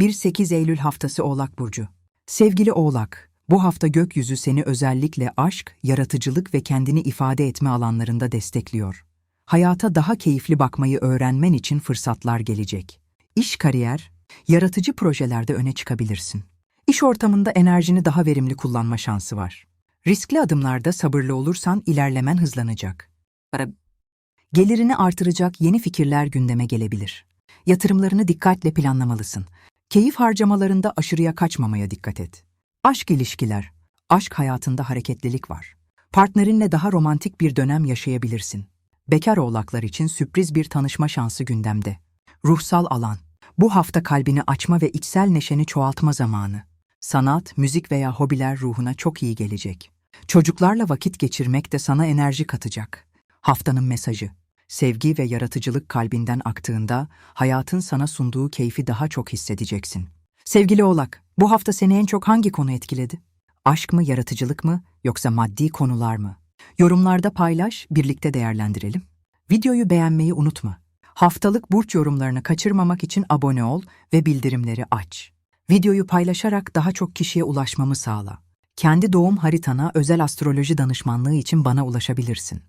1-8 Eylül haftası Oğlak Burcu. Sevgili Oğlak, bu hafta gökyüzü seni özellikle aşk, yaratıcılık ve kendini ifade etme alanlarında destekliyor. Hayata daha keyifli bakmayı öğrenmen için fırsatlar gelecek. İş kariyer, yaratıcı projelerde öne çıkabilirsin. İş ortamında enerjini daha verimli kullanma şansı var. Riskli adımlarda sabırlı olursan ilerlemen hızlanacak. Para Gelirini artıracak yeni fikirler gündeme gelebilir. Yatırımlarını dikkatle planlamalısın. Keyif harcamalarında aşırıya kaçmamaya dikkat et. Aşk ilişkiler. Aşk hayatında hareketlilik var. Partnerinle daha romantik bir dönem yaşayabilirsin. Bekar oğlaklar için sürpriz bir tanışma şansı gündemde. Ruhsal alan. Bu hafta kalbini açma ve içsel neşeni çoğaltma zamanı. Sanat, müzik veya hobiler ruhuna çok iyi gelecek. Çocuklarla vakit geçirmek de sana enerji katacak. Haftanın mesajı. Sevgi ve yaratıcılık kalbinden aktığında hayatın sana sunduğu keyfi daha çok hissedeceksin. Sevgili Oğlak, bu hafta seni en çok hangi konu etkiledi? Aşk mı, yaratıcılık mı yoksa maddi konular mı? Yorumlarda paylaş, birlikte değerlendirelim. Videoyu beğenmeyi unutma. Haftalık burç yorumlarını kaçırmamak için abone ol ve bildirimleri aç. Videoyu paylaşarak daha çok kişiye ulaşmamı sağla. Kendi doğum haritana özel astroloji danışmanlığı için bana ulaşabilirsin.